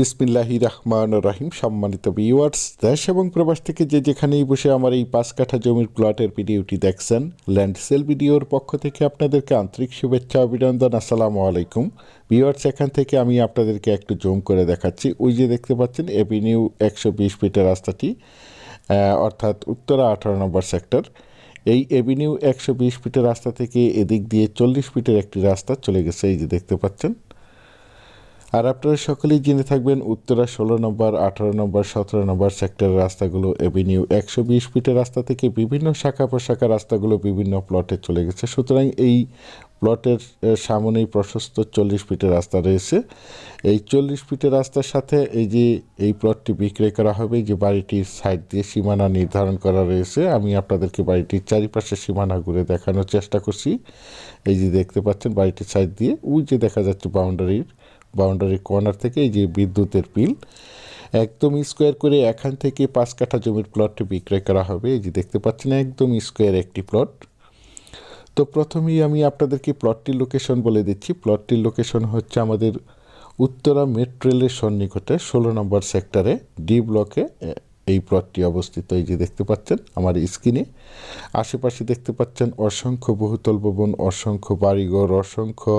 বিসমিল্লাহি রহমান রাহিম, সম্মানিত ভিউয়ার্স দেশ এবং প্রবাস থেকে যে যেখানেই বসে আমার এই পাঁচ কাঠা জমির প্লটের ভিডিওটি দেখছেন ল্যান্ড সেল ভিডিওর পক্ষ থেকে আপনাদেরকে আন্তরিক শুভেচ্ছা, অভিনন্দন, আসসালামু আলাইকুম। ভিউয়ার্স এখান থেকে আমি আপনাদেরকে একটু জুম করে দেখাচ্ছি। ওই যে দেখতে পাচ্ছেন এভিনিউ একশো বিশ ফিটের রাস্তাটি অর্থাৎ উত্তরা আঠারো নম্বর সেক্টর এই এভিনিউ একশো বিশ ফিটের রাস্তা থেকে এদিক দিয়ে চল্লিশ ফিটের একটি রাস্তা চলে গেছে, এই যে দেখতে পাচ্ছেন। আর আপনারা সকলেই জেনে থাকবেন উত্তরা ষোলো নম্বর, আঠারো নম্বর, সতেরো নম্বর সেক্টরের রাস্তাগুলো এভিনিউ একশো বিশ ফিটের রাস্তা থেকে বিভিন্ন শাখা প্রশাখা রাস্তাগুলো বিভিন্ন প্লটে চলে গেছে। সুতরাং এই প্লটের সামনেই প্রশস্ত চল্লিশ ফিটের রাস্তা রয়েছে। এই চল্লিশ ফিটের রাস্তার সাথে এই যে, এই প্লটটি বিক্রয় করা হবে, যে বাড়িটির সাইড দিয়ে সীমানা নির্ধারণ করা রয়েছে, আমি আপনাদেরকে বাড়িটির চারিপাশে সীমানা ঘুরে দেখানোর চেষ্টা করছি। এই যে দেখতে পাচ্ছেন বাড়িটির সাইড দিয়ে, ওই যে দেখা যাচ্ছে বাউন্ডারির বাউন্ডারি কর্নার থেকে এই যে বিদ্যুতের পিল, একদম স্কোয়ার করে এখান থেকে পাঁচ কাঠা জমির প্লটটি বিক্রয় করা হবে। এই যে দেখতে পাচ্ছেন, একদম স্কোয়ার একটি প্লট। তো প্রথমেই আমি আপনাদেরকে প্লটটির লোকেশন বলে দিচ্ছি। প্লটটির লোকেশন হচ্ছে আমাদের উত্তরা মেট্রো রেলের সন্নিকটে ষোলো নম্বর সেক্টরে, ডি ব্লকে এই প্লটটি অবস্থিত। এই যে দেখতে পাচ্ছেন, আমার স্ক্রিনে। আশেপাশে দেখতে পাচ্ছেন, অসংখ্য বহুতল ভবন, অসংখ্য বাড়িঘর, অসংখ্য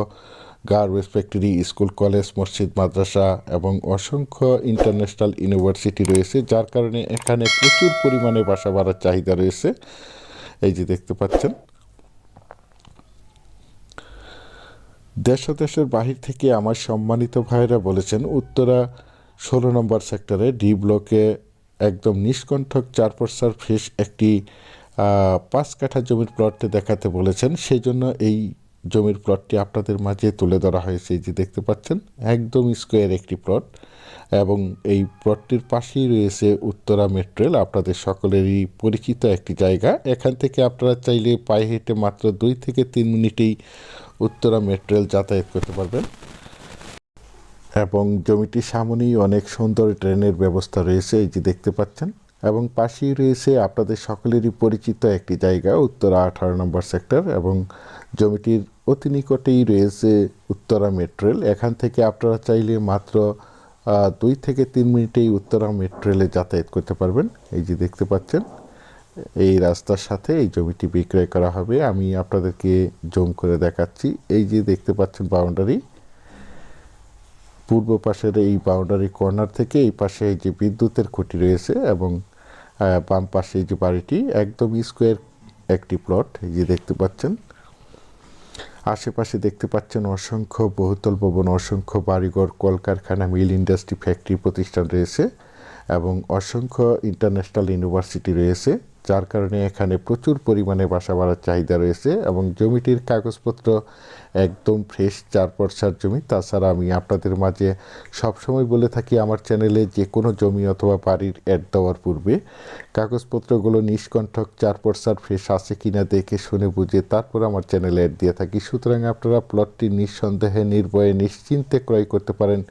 গার্মেন্টস ফ্যাক্টরি স্কুল কলেজ মসজিদ, মাদ্রাসা এবং অসংখ্য ইন্টারন্যাশনাল ইউনিভার্সিটি রয়েছে, যার কারণে এখানে প্রচুর পরিমাণে বাসা বাড়ার চাহিদা রয়েছে। এই যে দেখতে পাচ্ছেন। দেশ দেশের বাহির থেকে আমার সম্মানিত ভাইরা বলেছেন, উত্তরা ষোলো নম্বর সেক্টরে ডি ব্লকে একদম নিষ্কণ্ঠক চার পর্সার ফ্রেশ একটি পাঁচ কাঠা জমির প্লটে দেখাতে বলেছেন। সেই জন্য এই জমির প্লটটি আপনাদের মাঝে তুলে ধরা হয়েছে যে দেখতে পাচ্ছেন, একদম স্কোয়ার একটি প্লট এবং এই প্লটটির পাশেই রয়েছে উত্তরা মেট্রেল আপনাদের সকলেরই পরিচিত একটি জায়গা। এখান থেকে আপনারা চাইলে পায়ে হেঁটে মাত্র দুই থেকে তিন মিনিটেই উত্তরা মেট্রেল যাতায়াত করতে পারবেন। এবং জমিটির সামনেই অনেক সুন্দর ট্রেনের ব্যবস্থা রয়েছে, এই যে দেখতে পাচ্ছেন। এবং পাশেই রয়েছে আপনাদের সকলেরই পরিচিত একটি জায়গা, উত্তরা আঠারো নম্বর সেক্টর এবং জমিটির অতি নিকটেই রয়েছে উত্তরা মেট্রেল এখান থেকে আপনারা চাইলে মাত্র দুই থেকে তিন মিনিটেই উত্তরা মেট্রেলে যাতায়াত করতে পারবেন। এই যে দেখতে পাচ্ছেন, এই রাস্তার সাথে এই জমিটি বিক্রয় করা হবে। আমি আপনাদেরকে জুম করে দেখাচ্ছি। এই যে দেখতে পাচ্ছেন বাউন্ডারি, পূর্ব পাশের এই বাউন্ডারি কর্নার থেকে এই পাশে এই যে বিদ্যুতের খুঁটি রয়েছে এবং বাম পাশে যে বাড়িটি, একদম স্কোয়ার একটি প্লট যে দেখতে পাচ্ছেন। আশেপাশে দেখতে পাচ্ছেন অসংখ্য বহুতল ভবন, অসংখ্য বাড়িঘর, কলকারখানা মিল ইন্ডাস্ট্রি ফ্যাক্টরি প্রতিষ্ঠান রয়েছে এবং অসংখ্য ইন্টারন্যাশনাল ইউনিভার্সিটি রয়েছে। যার কারণে এখানে প্রচুর পরিমাণে বাসা বাড়ার চাহিদা রয়েছে এবং জমিটির কাগজপত্র একদম ফ্রেশ চার পর্সার জমি। তাছাড়া আমি আপনাদের মাঝে সবসময় বলে থাকি, আমার চ্যানেলে যে কোনো জমি অথবা বাড়ির অ্যাড দেওয়ার পূর্বে কাগজপত্রগুলো নিষ্কণ্ঠক, চার পর্সার ফ্রেশ আছে কিনা দেখে শুনে বুঝে তারপর আমার চ্যানেলে অ্যাড দিয়ে থাকি। সুতরাং আপনারা প্লটটি নিঃসন্দেহে, নির্ভয়ে, নিশ্চিন্তে ক্রয় করতে পারেন।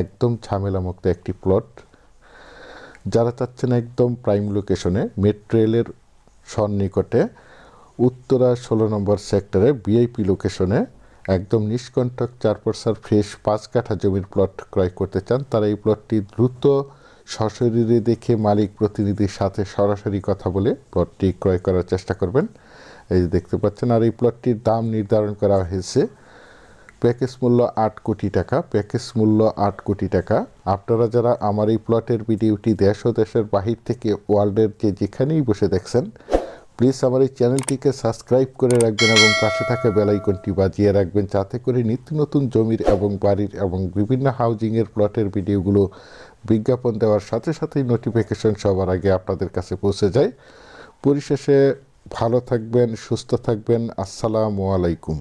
একদম ঝামেলামুক্ত একটি প্লট যারা চাচ্ছেন একদম প্রাইম লোকেশনে মেট্রো রেলের সন্নিকটে, উত্তরা ষোলো নম্বর সেক্টরে বিআইপি লোকেশনে একদম নিষ্কণ্টক চার পর্সার ফ্রেশ পাঁচ কাঠা জমির প্লট ক্রয় করতে চান, তারা এই প্লটটি দ্রুত সশরীরে দেখে মালিক প্রতিনিধির সাথে সরাসরি কথা বলে প্লটটি ক্রয় করার চেষ্টা করবেন। এই দেখতে পাচ্ছেন, আর এই প্লটটির দাম নির্ধারণ করা হয়েছে প্যাকেজ মূল্য আট কোটি টাকা, প্যাকেজ মূল্য আট কোটি টাকা। আপনারা যারা আমার এই প্লটের ভিডিওটি দেশ ও দেশের বাহির থেকে ওয়ার্ল্ডের যে যেখানেই বসে দেখছেন প্লিজ আমার এই চ্যানেলটিকে সাবস্ক্রাইব করে রাখবেন এবং পাশে থাকা বেলাইকনটি বাজিয়ে রাখবেন, যাতে করে নিত্য নতুন জমির এবং বাড়ির এবং বিভিন্ন হাউজিংয়ের প্লটের ভিডিওগুলো বিজ্ঞাপন দেওয়ার সাথে সাথেই নোটিফিকেশন সবার আগে আপনাদের কাছে পৌঁছে যায়। পরিশেষে ভালো থাকবেন, সুস্থ থাকবেন। আসসালামু আলাইকুম।